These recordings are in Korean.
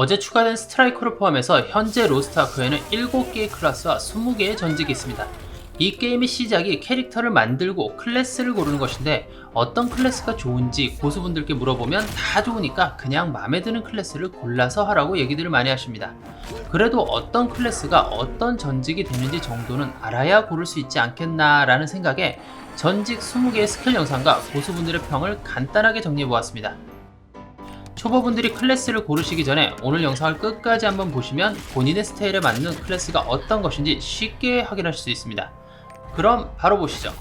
어제 추가된 스트라이커를 포함해서 현재 로스트아크에는 7개의 클래스와 20개의 전직이 있습니다. 이 게임의 시작이 캐릭터를 만들고 클래스를 고르는 것인데 어떤 클래스가 좋은지 고수분들께 물어보면 다 좋으니까 그냥 마음에 드는 클래스를 골라서 하라고 얘기들을 많이 하십니다. 그래도 어떤 클래스가 어떤 전직이 되는지 정도는 알아야 고를 수 있지 않겠나 라는 생각에 전직 20개의 스킬 영상과 고수분들의 평을 간단하게 정리해 보았습니다. 초보분들이 클래스를 고르시기 전에 오늘 영상을 끝까지 한번 보시면 본인의 스타일에 맞는 클래스가 어떤 것인지 쉽게 확인하실 수 있습니다. 그럼 바로 보시죠.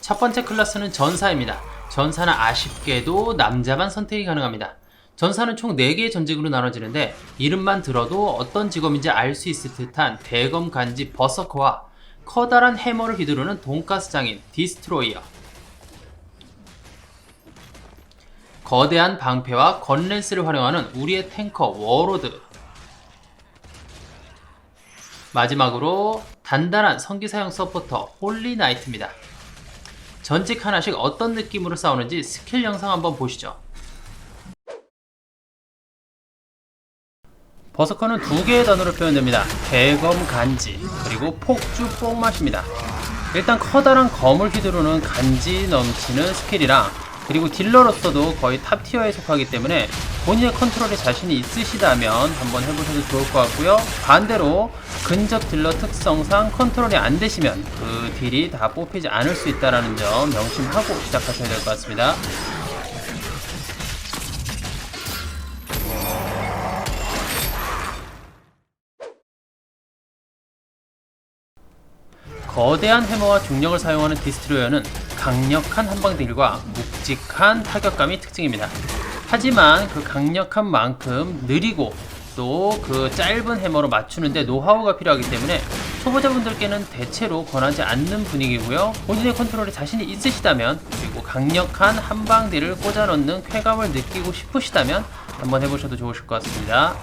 첫 번째 클래스는 전사입니다. 전사는 아쉽게도 남자만 선택이 가능합니다. 전사는 총 4개의 전직으로 나눠지는데 이름만 들어도 어떤 직업인지 알 수 있을 듯한 대검 간지 버서커와 커다란 해머를 휘두르는 돈가스 장인 디스트로이어 거대한 방패와 건랜스를 활용하는 우리의 탱커 워로드 마지막으로 단단한 성기사용 서포터 홀리 나이트입니다. 전직 하나씩 어떤 느낌으로 싸우는지 스킬 영상 한번 보시죠. 버서커는 두 개의 단어로 표현됩니다. 대검 간지 그리고 폭주 뽕맛입니다. 일단 커다란 검을 휘두르는 간지 넘치는 스킬이랑 그리고 딜러로서도 거의 탑 티어에 속하기 때문에 본인의 컨트롤에 자신이 있으시다면 한번 해보셔도 좋을 것 같고요. 반대로 근접 딜러 특성상 컨트롤이 안 되시면 그 딜이 다 뽑히지 않을 수 있다는 점 명심하고 시작하셔야 될 것 같습니다. 거대한 해머와 중력을 사용하는 디스트로이어는 강력한 한방딜과 묵직한 타격감이 특징입니다. 하지만 그 강력한 만큼 느리고 또 그 짧은 해머로 맞추는데 노하우가 필요하기 때문에 초보자분들께는 대체로 권하지 않는 분위기고요. 본인의 컨트롤에 자신이 있으시다면 그리고 강력한 한방딜을 꽂아 넣는 쾌감을 느끼고 싶으시다면 한번 해보셔도 좋으실 것 같습니다.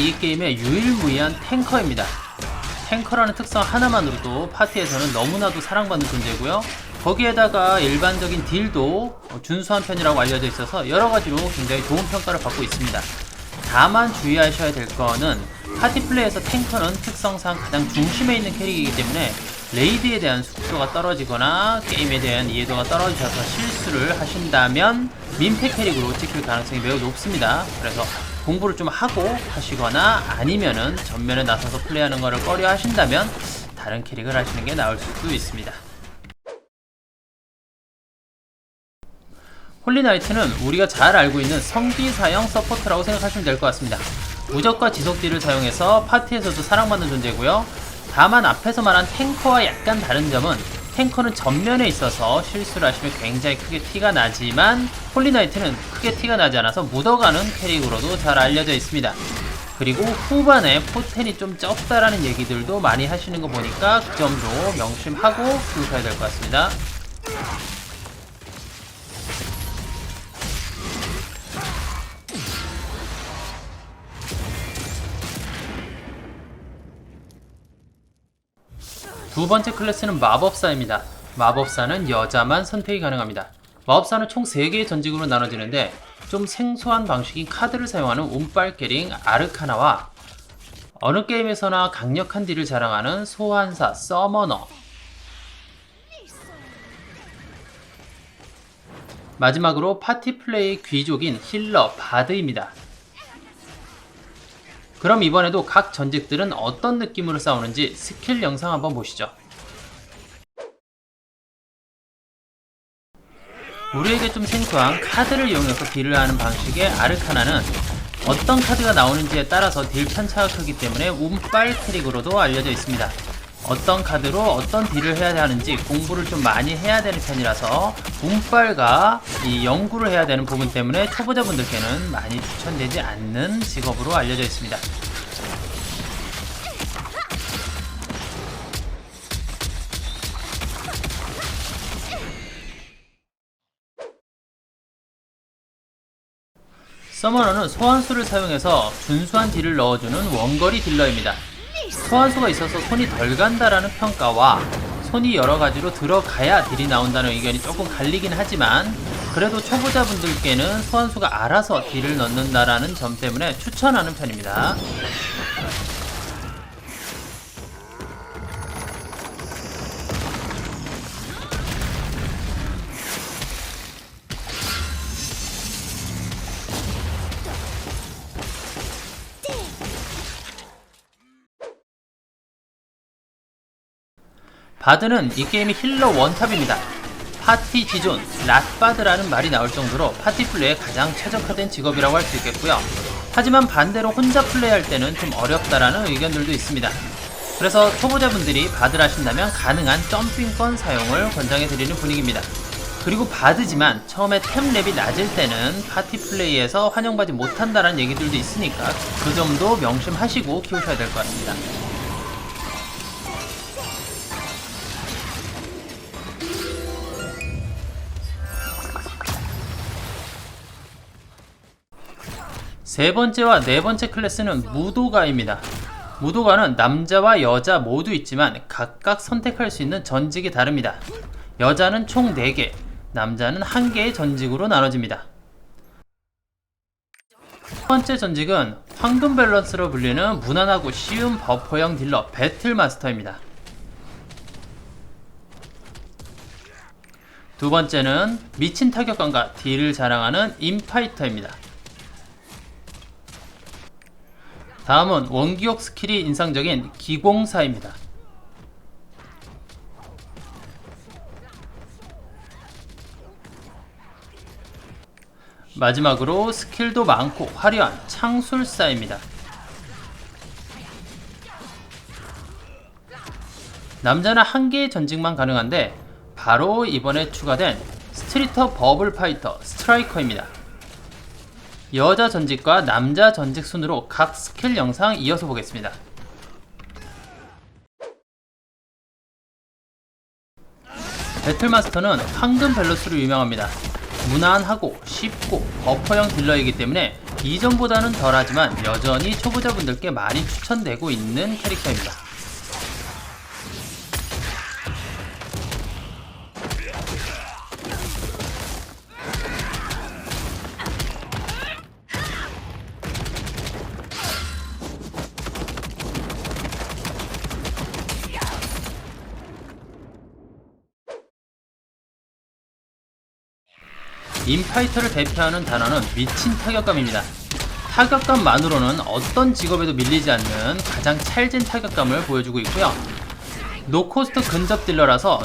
이 게임의 유일무이한 탱커입니다. 탱커라는 특성 하나만으로도 파티에서는 너무나도 사랑받는 존재고요. 거기에다가 일반적인 딜도 준수한 편이라고 알려져 있어서 여러 가지로 굉장히 좋은 평가를 받고 있습니다. 다만 주의하셔야 될 거는 파티 플레이에서 탱커는 특성상 가장 중심에 있는 캐릭이기 때문에 레이드에 대한 숙소가 떨어지거나 게임에 대한 이해도가 떨어지셔서 실수를 하신다면 민폐 캐릭으로 찍힐 가능성이 매우 높습니다. 그래서 공부를 좀 하고 하시거나 아니면은 전면에 나서서 플레이하는 것을 꺼려 하신다면 다른 캐릭을 하시는 게 나을 수도 있습니다. 홀리나이트는 우리가 잘 알고 있는 성비 사형 서포트라고 생각하시면 될 것 같습니다. 무적과 지속딜을 사용해서 파티에서도 사랑받는 존재고요. 다만 앞에서 말한 탱커와 약간 다른 점은 탱커는 전면에 있어서 실수를 하시면 굉장히 크게 티가 나지만 홀리나이트는 크게 티가 나지 않아서 묻어가는 캐릭으로도 잘 알려져 있습니다. 그리고 후반에 포텐이 좀 적다라는 얘기들도 많이 하시는 거 보니까 그 점도 명심하고 두셔야 될 것 같습니다. 두 번째 클래스는 마법사입니다. 마법사는 여자만 선택이 가능합니다. 마법사는 총 3개의 전직으로 나눠지는데 좀 생소한 방식인 카드를 사용하는 운빨 캐링 아르카나와 어느 게임에서나 강력한 딜을 자랑하는 소환사 서머너 마지막으로 파티 플레이 귀족인 힐러 바드입니다. 그럼 이번에도 각 전직들은 어떤 느낌으로 싸우는지 스킬 영상 한번 보시죠. 우리에게 좀 생소한 카드를 이용해서 딜을 하는 방식의 아르카나는 어떤 카드가 나오는지에 따라서 딜 편차가 크기 때문에 운빨 캐릭으로도 알려져 있습니다. 어떤 카드로 어떤 딜을 해야 하는지 공부를 좀 많이 해야 되는 편이라서 운빨과 이 연구를 해야 되는 부분 때문에 초보자분들께는 많이 추천되지 않는 직업으로 알려져 있습니다. 서머너는 소환수를 사용해서 준수한 딜을 넣어주는 원거리 딜러입니다. 소환수가 있어서 손이 덜 간다라는 평가와 손이 여러 가지로 들어가야 딜이 나온다는 의견이 조금 갈리긴 하지만 그래도 초보자분들께는 소환수가 알아서 딜을 넣는다라는 점 때문에 추천하는 편입니다. 바드는 이 게임이 힐러 원탑입니다. 파티 지존, 랏바드라는 말이 나올 정도로 파티 플레이에 가장 최적화된 직업이라고 할 수 있겠고요. 하지만 반대로 혼자 플레이할 때는 좀 어렵다라는 의견들도 있습니다. 그래서 초보자분들이 바드를 하신다면 가능한 점핑권 사용을 권장해 드리는 분위기입니다. 그리고 바드지만 처음에 템 랩이 낮을 때는 파티 플레이에서 환영받지 못한다는 얘기들도 있으니까 그 점도 명심하시고 키우셔야 될 것 같습니다. 세 번째와 네 번째 클래스는 무도가입니다. 무도가는 남자와 여자 모두 있지만 각각 선택할 수 있는 전직이 다릅니다. 여자는 총 4개, 남자는 1개의 전직으로 나눠집니다. 첫 번째 전직은 황금 밸런스로 불리는 무난하고 쉬운 버퍼형 딜러 배틀마스터입니다. 두 번째는 미친 타격감과 딜을 자랑하는 인파이터입니다. 다음은 원기옥 스킬이 인상적인 기공사입니다. 마지막으로 스킬도 많고 화려한 창술사입니다. 남자는 한 개의 전직만 가능한데 바로 이번에 추가된 스트리터 버블 파이터 스트라이커입니다. 여자 전직과 남자 전직 순으로 각 스킬 영상 이어서 보겠습니다. 배틀마스터는 황금 밸런스로 유명합니다. 무난하고 쉽고 버퍼형 딜러이기 때문에 이전보다는 덜하지만 여전히 초보자분들께 많이 추천되고 있는 캐릭터입니다. 인파이터를 대표하는 단어는 미친 타격감입니다. 타격감만으로는 어떤 직업에도 밀리지 않는 가장 찰진 타격감을 보여주고 있고요. 노코스트 근접 딜러라서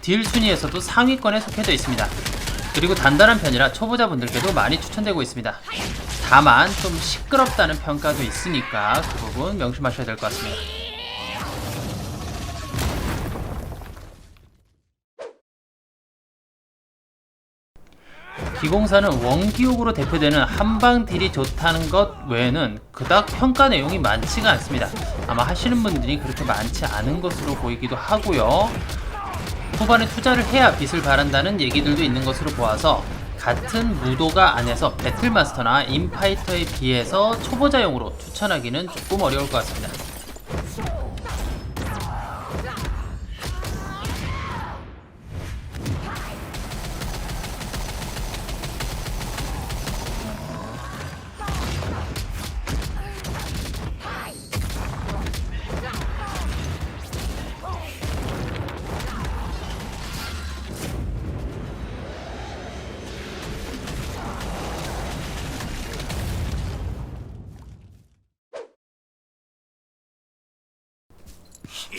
딜 순위에서도 상위권에 속해져 있습니다. 그리고 단단한 편이라 초보자분들께도 많이 추천되고 있습니다. 다만 좀 시끄럽다는 평가도 있으니까 그 부분 명심하셔야 될 것 같습니다. 기공사는 원기옥으로 대표되는 한방 딜이 좋다는 것 외에는 그닥 평가 내용이 많지가 않습니다. 아마 하시는 분들이 그렇게 많지 않은 것으로 보이기도 하고요. 후반에 투자를 해야 빛을 발한다는 얘기들도 있는 것으로 보아서 같은 무도가 안에서 배틀마스터나 인파이터에 비해서 초보자용으로 추천하기는 조금 어려울 것 같습니다.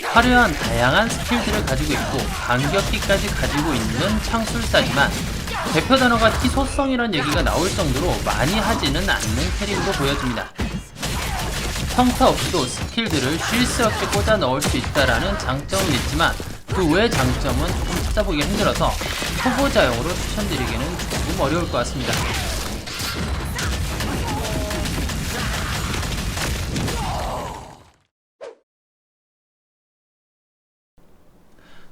화려한 다양한 스킬들을 가지고 있고 반격기까지 가지고 있는 창술사지만 대표 단어가 희소성이란 얘기가 나올 정도로 많이 하지는 않는 캐릭으로 보여집니다. 평타 없이도 스킬들을 쉴 새 없이 꽂아 넣을 수 있다라는 장점은 있지만 그 외의 장점은 좀 찾아보기 힘들어서 초보자용으로 추천드리기는 조금 어려울 것 같습니다.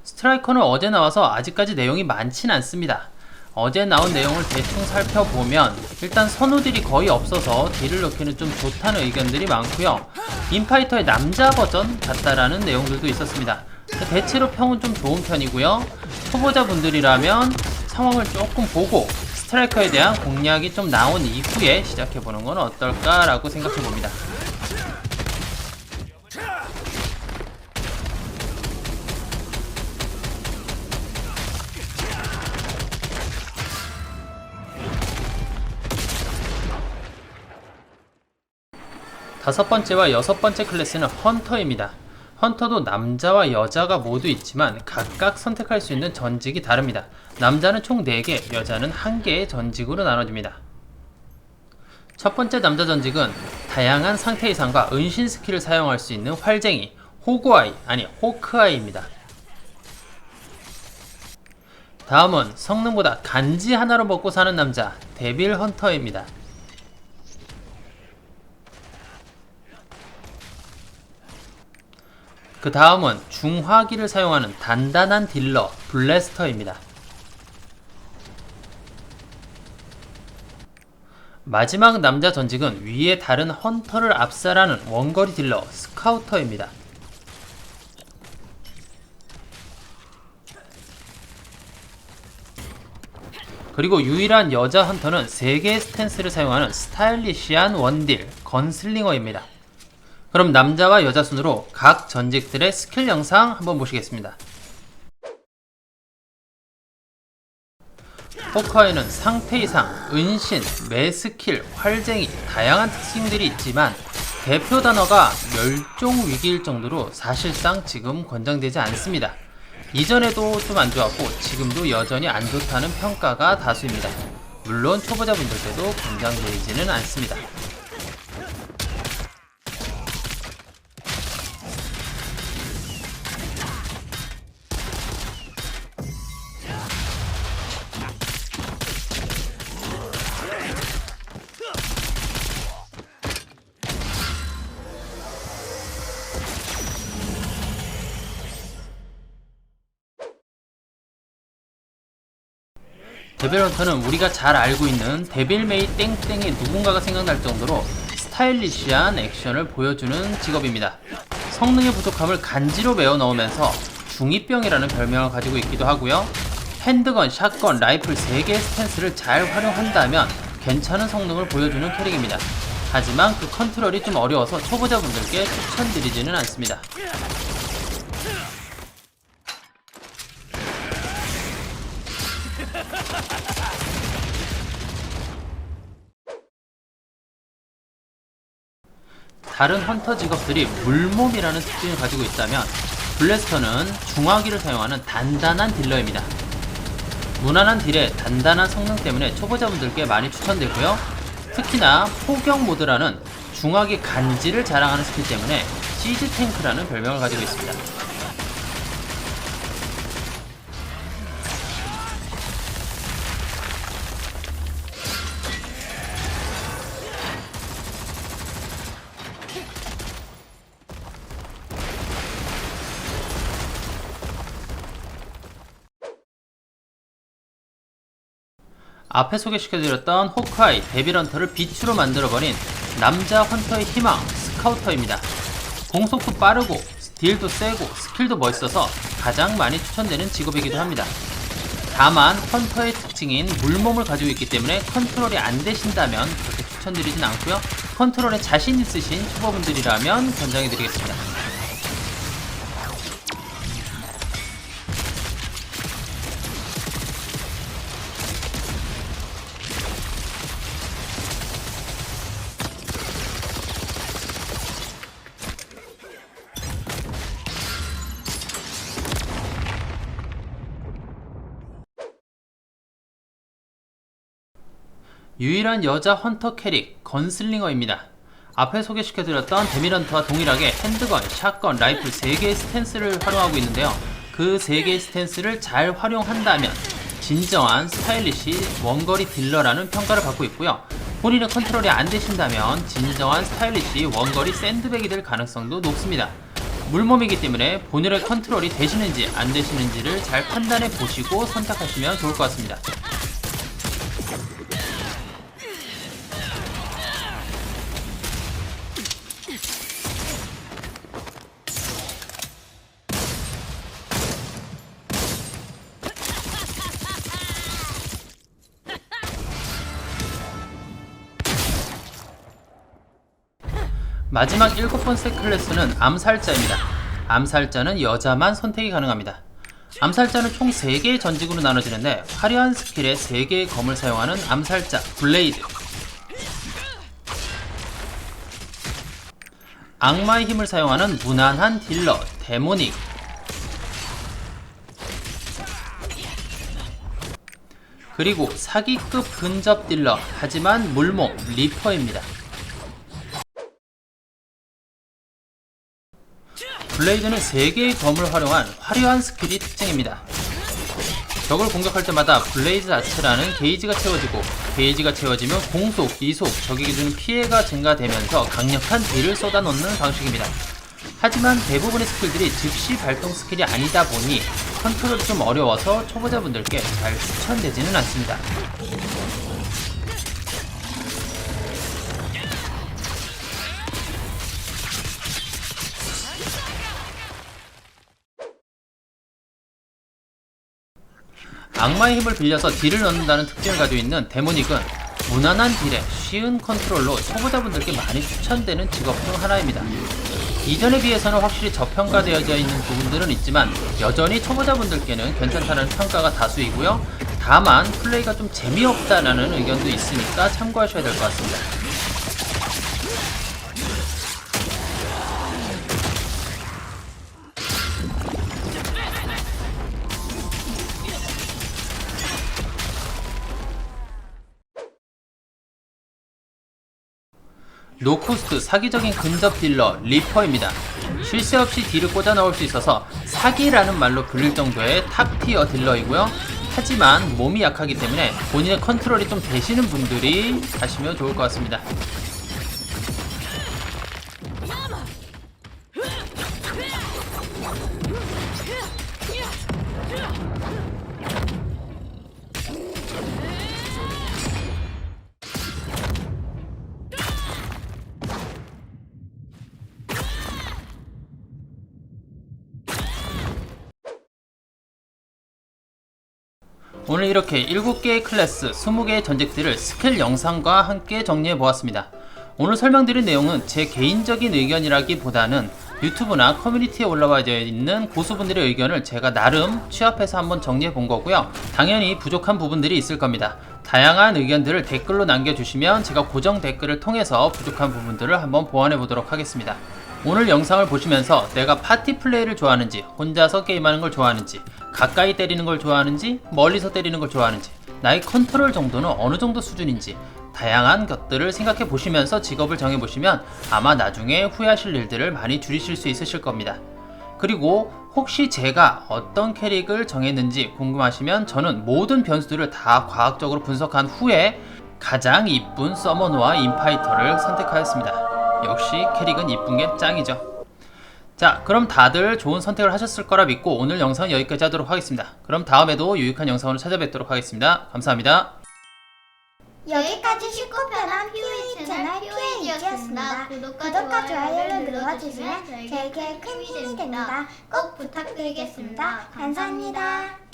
스트라이커는 어제 나와서 아직까지 내용이 많진 않습니다. 어제 나온 내용을 대충 살펴보면 일단 선우들이 거의 없어서 딜을 넣기는 좀 좋다는 의견들이 많고요. 인파이터의 남자 버전 같다라는 내용들도 있었습니다. 대체로 평은 좀 좋은 편이고요. 초보자분들이라면 상황을 조금 보고 스트라이커에 대한 공략이 좀 나온 이후에 시작해보는 건 어떨까라고 생각해봅니다. 다섯 번째와 여섯 번째 클래스는 헌터입니다. 헌터도 남자와 여자가 모두 있지만 각각 선택할 수 있는 전직이 다릅니다. 남자는 총 4개, 여자는 1개의 전직으로 나눠집니다. 첫 번째 남자 전직은 다양한 상태 이상과 은신 스킬을 사용할 수 있는 활쟁이, 호구아이, 아니 호크아이입니다. 다음은 성능보다 간지 하나로 먹고 사는 남자, 데빌 헌터입니다. 그 다음은 중화기를 사용하는 단단한 딜러 블래스터입니다. 마지막 남자 전직은 위에 다른 헌터를 압살하는 원거리 딜러 스카우터입니다. 그리고 유일한 여자 헌터는 3개의 스탠스를 사용하는 스타일리시한 원딜 건슬링어입니다. 그럼 남자와 여자 순으로 각 전직들의 스킬 영상 한번 보시겠습니다. 포커에는 상태 이상, 은신, 매스킬, 활쟁이 다양한 특징들이 있지만 대표 단어가 멸종 위기일 정도로 사실상 지금 권장되지 않습니다. 이전에도 좀 안 좋았고 지금도 여전히 안 좋다는 평가가 다수입니다. 물론 초보자분들께도 권장되지는 않습니다. 데빌헌터는 우리가 잘 알고 있는 데빌메이 땡땡의 누군가가 생각날 정도로 스타일리시한 액션을 보여주는 직업입니다. 성능의 부족함을 간지로 메워 넣으면서 중2병이라는 별명을 가지고 있기도 하고요. 핸드건, 샷건, 라이플 3개의 스탠스를 잘 활용한다면 괜찮은 성능을 보여주는 캐릭입니다. 하지만 그 컨트롤이 좀 어려워서 초보자분들께 추천드리지는 않습니다. 다른 헌터 직업들이 물몸이라는 특징을 가지고 있다면 블래스터는 중화기를 사용하는 단단한 딜러입니다. 무난한 딜에 단단한 성능 때문에 초보자분들께 많이 추천되고요. 특히나 포격 모드라는 중화기 간지를 자랑하는 스킬 때문에 시즈 탱크라는 별명을 가지고 있습니다. 앞에 소개시켜드렸던 호크아이, 데빌헌터를 빛으로 만들어버린 남자 헌터의 희망, 스카우터입니다. 공속도 빠르고, 딜도 세고, 스킬도 멋있어서 가장 많이 추천되는 직업이기도 합니다. 다만 헌터의 특징인 물몸을 가지고 있기 때문에 컨트롤이 안 되신다면 그렇게 추천드리진 않고요. 컨트롤에 자신 있으신 초보분들이라면 권장해드리겠습니다. 유일한 여자 헌터 캐릭 건슬링어입니다. 앞에 소개시켜드렸던 데미런트와 동일하게 핸드건, 샷건, 라이플 3개의 스탠스를 활용하고 있는데요. 그 3개의 스탠스를 잘 활용한다면 진정한 스타일리시 원거리 딜러라는 평가를 받고 있고요. 본인의 컨트롤이 안 되신다면 진정한 스타일리시 원거리 샌드백이 될 가능성도 높습니다. 물몸이기 때문에 본인의 컨트롤이 되시는지 안 되시는지를 잘 판단해 보시고 선택하시면 좋을 것 같습니다. 마지막 일곱 번째 클래스는 암살자입니다. 암살자는 여자만 선택이 가능합니다. 암살자는 총 3개의 전직으로 나눠지는데 화려한 스킬에 3개의 검을 사용하는 암살자 블레이드 악마의 힘을 사용하는 무난한 딜러 데모닉 그리고 사기급 근접 딜러 하지만 물몸 리퍼입니다. 블레이드는 3개의 검을 활용한 화려한 스킬이 특징입니다. 적을 공격할 때마다 블레이드 자체라는 게이지가 채워지고 게이지가 채워지면 공속, 이속, 적에게 주는 피해가 증가되면서 강력한 딜을 쏟아놓는 방식입니다. 하지만 대부분의 스킬들이 즉시 발동 스킬이 아니다 보니 컨트롤이 좀 어려워서 초보자분들께 잘 추천되지는 않습니다. 악마의 힘을 빌려서 딜을 넣는다는 특징을 가지고 있는 데모닉은 무난한 딜에 쉬운 컨트롤로 초보자분들께 많이 추천되는 직업 중 하나입니다. 이전에 비해서는 확실히 저평가되어져 있는 부분들은 있지만 여전히 초보자분들께는 괜찮다는 평가가 다수이고요. 다만 플레이가 좀 재미없다라는 의견도 있으니까 참고하셔야 될 것 같습니다. 노코스트 사기적인 근접 딜러 리퍼입니다. 쉴 새 없이 딜을 꽂아 넣을 수 있어서 사기라는 말로 불릴 정도의 탑티어 딜러이고요. 하지만 몸이 약하기 때문에 본인의 컨트롤이 좀 되시는 분들이 하시면 좋을 것 같습니다. 오늘 이렇게 7개의 클래스, 20개의 전직들을 스킬 영상과 함께 정리해 보았습니다. 오늘 설명드린 내용은 제 개인적인 의견이라기보다는 유튜브나 커뮤니티에 올라와 있는 고수분들의 의견을 제가 나름 취합해서 한번 정리해 본 거고요. 당연히 부족한 부분들이 있을 겁니다. 다양한 의견들을 댓글로 남겨주시면 제가 고정 댓글을 통해서 부족한 부분들을 한번 보완해 보도록 하겠습니다. 오늘 영상을 보시면서 내가 파티 플레이를 좋아하는지, 혼자서 게임하는 걸 좋아하는지, 가까이 때리는 걸 좋아하는지, 멀리서 때리는 걸 좋아하는지, 나의 컨트롤 정도는 어느 정도 수준인지, 다양한 것들을 생각해 보시면서 직업을 정해 보시면 아마 나중에 후회하실 일들을 많이 줄이실 수 있으실 겁니다. 그리고 혹시 제가 어떤 캐릭을 정했는지 궁금하시면 저는 모든 변수들을 다 과학적으로 분석한 후에 가장 이쁜 서머너와 인파이터를 선택하였습니다. 역시 캐릭은 이쁜 게 짱이죠. 자, 그럼 다들 좋은 선택을 하셨을 거라 믿고 오늘 영상은 여기까지 하도록 하겠습니다. 그럼 다음에도 유익한 영상으로 찾아뵙도록 하겠습니다. 감사합니다. 여기까지 쉽고 편한 POE 채널 POE이었습니다. 구독과 좋아요를 눌러주시면 저에게 큰 힘이 됩니다. 꼭 부탁드리겠습니다. 감사합니다.